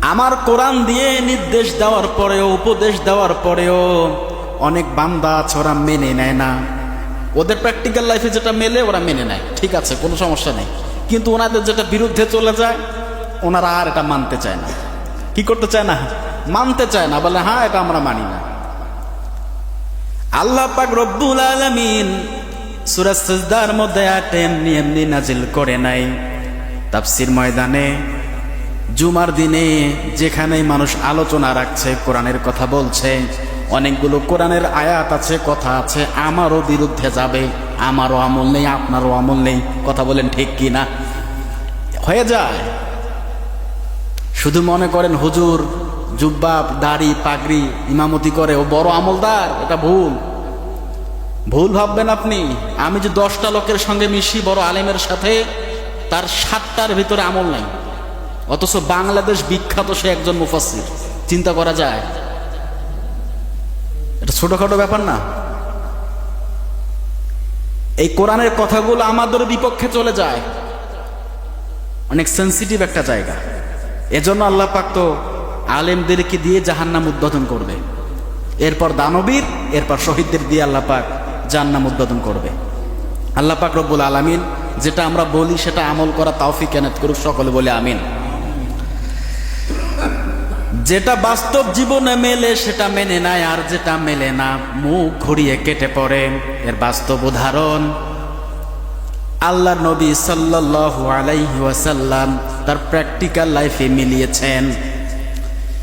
আমার কোরআন দিয়ে নির্দেশ দেওয়ার পরেও, উপদেশ দেওয়ার পরেও অনেক বান্দা আছে, ওরা মেনে নেয় না। ওদের প্র্যাকটিক্যাল লাইফে যেটা মেলে, ওরা মেনে নেয়। ঠিক আছে, কোনো সমস্যা নেই। কিন্তু ওনাদের যেটা বিরুদ্ধে চলে যায়, ওনারা আর এটা মানতে চায় না। কি করতে চায় না? মানতে চায় না, বলে হ্যাঁ এটা আমরা মানি না। আল্লাহ পাক রব্বুল আলামিন সূরা সিজদার মধ্যে এমনি এমনি নাজিল করে নাই। তাফসীর ময়দানে জুমার দিনে যেখানে মানুষ আলোচনা রাখছে, কোরআনের কথা বলছে, অনেকগুলো কোরআনের আয়াত আছে, কথা আছে, আমারও বিরুদ্ধে যাবে, আমারও আমল নেই, আপনারও আমল নেই, কথা বলেন ঠিক কি না হয়ে যায়। শুধু মনে করেন হুজুর জুব্বা দাড়ি, পাগড়ি, ইমামতি করে, ও বড় আমলদার, এটা ভুল। ভুল ভাববেন আপনি, আমি যে দশটা লোকের সঙ্গে মিশি, বড় আলেমের সাথে, তার সাতটার ভিতরে আমল নাই। অথচ বাংলাদেশ বিখ্যাত সে একজন মুফাসির চিন্তা করা যায়। এটা ছোটখাটো ব্যাপার না। এই কোরআনের কথাগুলো আমাদের বিপক্ষে চলে যায়। অনেক সেন্সিটিভ একটা জায়গা। এজন্য আল্লাহ পাক তো আলেমদেরকে দিয়ে জাহান্নাম উদ্বোধন করবে। এরপর দানবীর, এরপর শহীদদের দিয়ে আল্লাহ পাক জাহান্নাম উদ্বোধন করবে। আল্লাহ পাক রব্বুল আলামিন যেটা আমরা বলি সেটা আমল করা তাওফিক এনাত করুক সকলে বলে আমিন। যেটা বাস্তব জীবনে মেলে, সেটা মেনে নেয়, আর যেটা মেলে না, মুখ ঘুরিয়ে কেটে পড়ে। এর বাস্তব উদাহরণ, আল্লাহ নবী সাল্লাহ আলাইহি তার প্র্যাকটিক্যাল লাইফে মিলিয়েছেন।